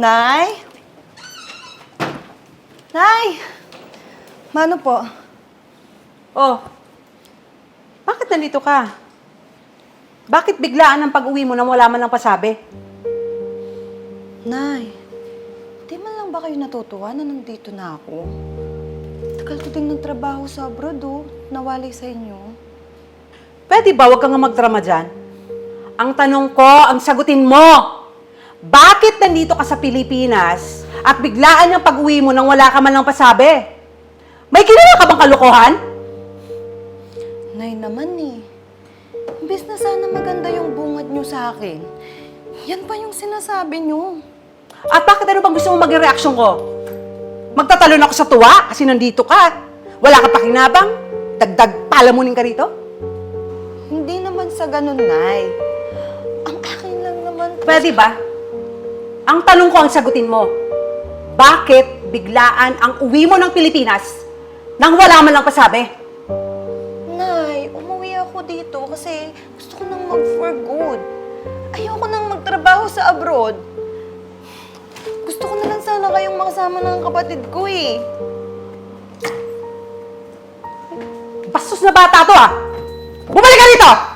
Nay? Nay! Mano po? Oh, bakit nandito ka? Bakit biglaan ang pag-uwi mo nang wala man lang pasabi? Nay, di man lang ba kayo natutuwa na nandito na ako? Tagal ko din ng trabaho sa abroad, oh. Nawalay sa inyo. Pwede ba wag kang nga magdrama dyan? Ang tanong ko, ang sagutin mo, bakit nandito ka sa Pilipinas at biglaan ang pag-uwi mo nang wala ka man lang pasabi? May ginawa ka bang kalukuhan? Nay naman eh. Imbes na sana maganda yung bungad nyo sa akin. Yan pa yung sinasabi nyo. At bakit ano bang gusto mo maging reaksyon ko? Magtatalon ako sa tuwa kasi nandito ka. Wala ka pakinabang? Dagdag palamunin ka rito? Hindi naman sa ganun, Nay. Ang akin lang naman. Pwede ba? Ang tanong ko ang sagutin mo. Bakit biglaan ang uwi mo ng Pilipinas nang wala man lang pasabi? Nay, umuwi ako dito kasi gusto ko nang mag-for good. Ayoko nang magtrabaho sa abroad. Gusto ko na lang sana kayong makasama ng kapatid ko eh. Bastos na bata to ah! Bumalik ka rito!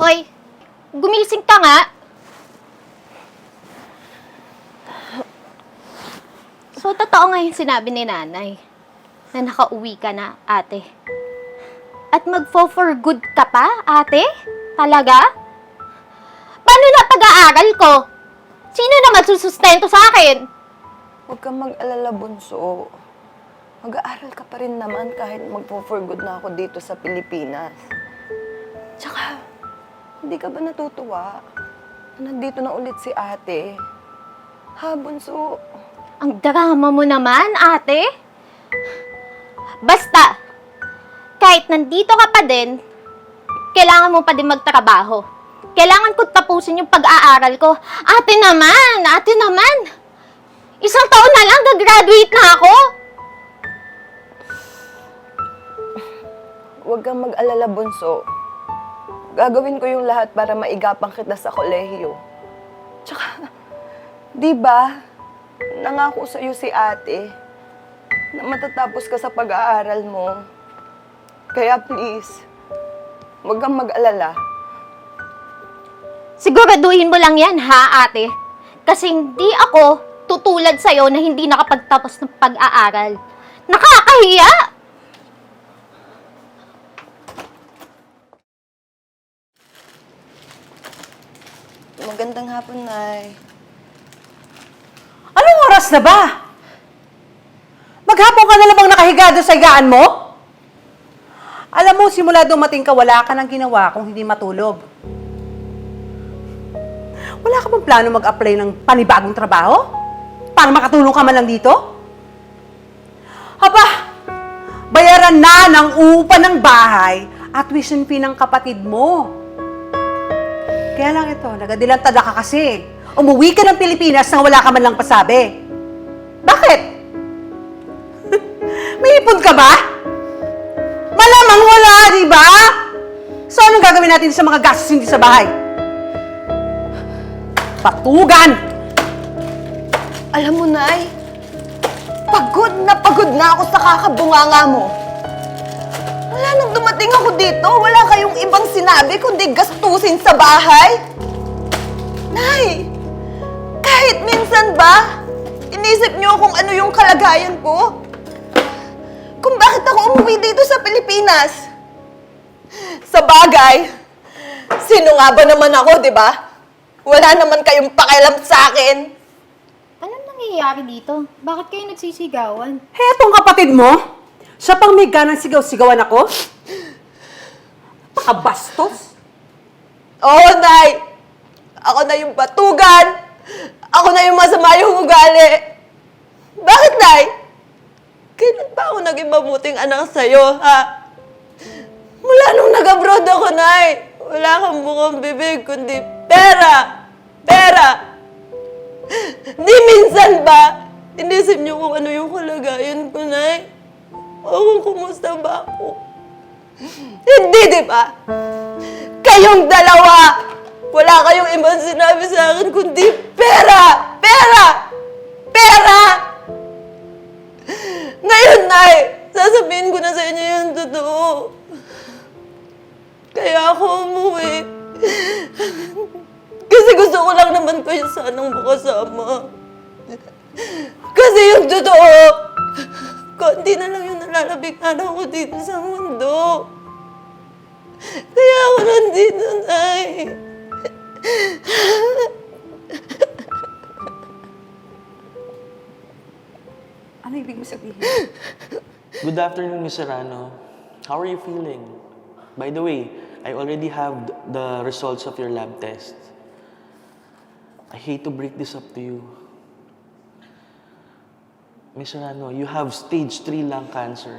Hoy, gumilising ka nga. So, totoo nga yung sinabi ni nanay na nakauwi ka na, ate. At mag-for good ka pa, ate? Talaga? Paano na pag-aaral ko? Sino naman susustento sa akin? Huwag kang mag-alala, bunso. Mag-aaral ka pa rin naman kahit magpo-for good na ako dito sa Pilipinas. Tsaka, hindi ka ba natutuwa na nandito na ulit si ate? Ha, bunso? Ang drama mo naman, ate. Basta, kahit nandito ka pa din, kailangan mo pa din magtrabaho. Kailangan ko tapusin yung pag-aaral ko. Ate naman, ate naman. Isang taon na lang, gagraduate na ako. Huwag kang mag-alala, bunso. Gagawin ko yung lahat para maigapang kita sa kolehiyo. Tsaka, di ba, nangako sa'yo si ate na matatapos ka sa pag-aaral mo. Kaya please, huwag kang mag-alala. Siguraduhin mo lang yan, ha, ate? Kasi hindi ako tutulad sa'yo na hindi nakapagtapos ng pag-aaral. Nakakahiya! Magandang hapon, Nay. Anong oras na ba? Maghapon ka na lang bang nakahiga doon sa higaan mo? Alam mo, simula dumating ka, wala ka nang ginawa kung hindi matulog. Wala ka bang plano mag-apply ng panibagong trabaho? Para makatulong ka man lang dito? Haba, bayaran na ng upa ng bahay at tuition fee ng kapatid mo. Kaya lang ito, nagadilantada ka kasi. Umuwi ka ng Pilipinas nang wala ka man lang pasabi. Bakit? May ipon ka ba? Malamang wala, di ba? So, anong gagawin natin sa mga gastos hindi sa bahay? Patugan! Alam mo, Nay, pagod na pagod na ako sa kakabunganga mo. Wala nang dumating ako dito. Wala kayong ibang sinabi kundi gastusin sa bahay. Nay, kahit minsan ba, inisip niyo kung ano yung kalagayan ko? Kung bakit ako umuwi dito sa Pilipinas? Sa bagay, sino nga ba naman ako, di ba? Wala naman kayong pakialam sa akin. Anong nangyayari dito? Bakit kayo nagsisigawan? Hetong kapatid mo, siya pang may ganang sigaw-sigawan ako? Pakabastos? Oo, Nay! Ako na yung batugan! Ako na yung masama yung ugali! Bakit, Nay? Kailan ba ako naging mabuting anak sa'yo, ha? Mula nung nag-abroad ako, Nay, wala kang bukong bibig, kundi pera! Pera! Di minsan ba, inisip niyo kung ano yung kalagayan ko, Nay? O kung kumusta ba ako? Hindi, di ba? Kayong dalawa, wala kayong ibang sinabi sa akin kundi pera! Pera! Pera! Ngayon, Nay, sasabihin ko na sa inyo yung totoo. Kaya ako umuwi. Kasi gusto ko lang naman kayo sanang makasama. Kasi yung totoo, konti na lang yung nalalabing araw ko dito sa mundo. Kaya ako nandito, Nay. Ano ibig mo sabihin? Good afternoon, Miss Serrano. How are you feeling? By the way, I already have th- the results of your lab test. I hate to break this up to you. Miss Serrano, you have stage 3 lung cancer.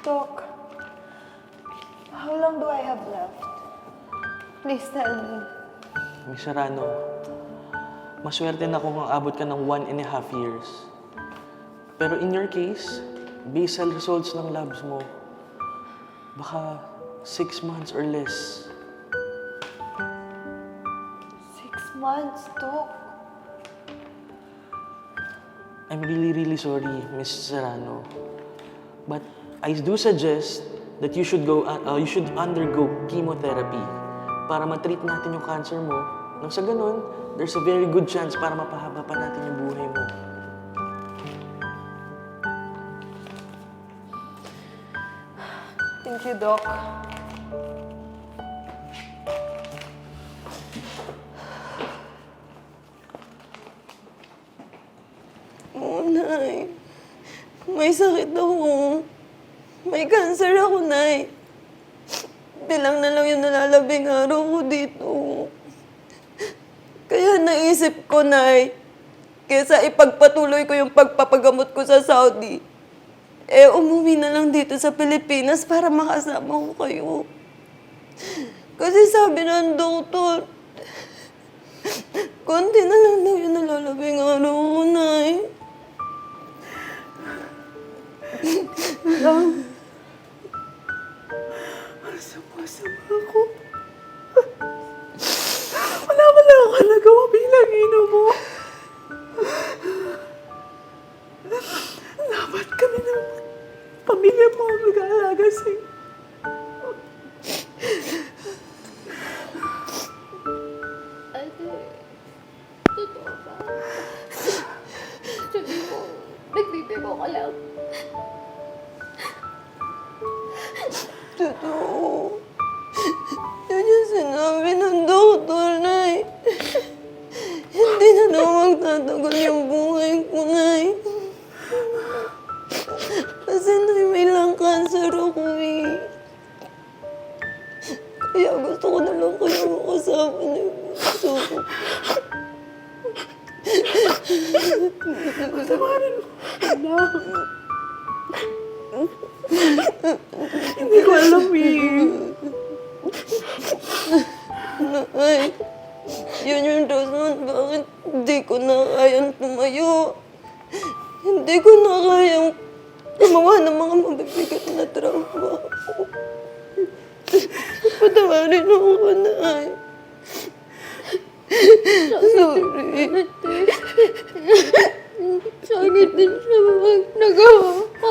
Doc, how long do I have left? Please tell me. Miss Serrano, maswerte na kung abot ka ng one and a half years. Pero in your case, based sa results ng labs mo, baka six months or less. Months, Doc. I'm really, really sorry, Miss Serrano. But I do suggest that you should go, uh, uh, you should undergo chemotherapy para matreat natin yung cancer mo. Nang sa ganun, there's a very good chance para mapahaba pa natin yung buhay mo. Thank you, Doc. May sakit ako. May cancer ako, Nay. Bilang na lang yung nalalabing araw ko dito. Kaya naisip ko, Nay, kesa ipagpatuloy ko yung pagpapagamot ko sa Saudi, eh, umuwi na lang dito sa Pilipinas para makasama ko kayo. Kasi sabi ng doktor, konti na lang daw yung nalalabing araw ko, Nay. Sama-sama ako. Wala man lang ako nagawa bilang ino mo. Dapat kami ng pamilya mo ang nag-aalaga sa'yo. Sinabi ng doktor, Nay. Hindi na daw magtatagal yung buhay ko, Nay. Kasi, Nay, may lang cancer ako, eh. Kaya gusto ko na lang kayo makasama ni Bunso. Hindi ko alam eh. Hindi ko na kayang tumayo. Hindi ko na kayang gumawa ng mga mabibigat na trabaho. Patawarin ako, Nay. Sorry. Sakit din sa mga nagawa ko.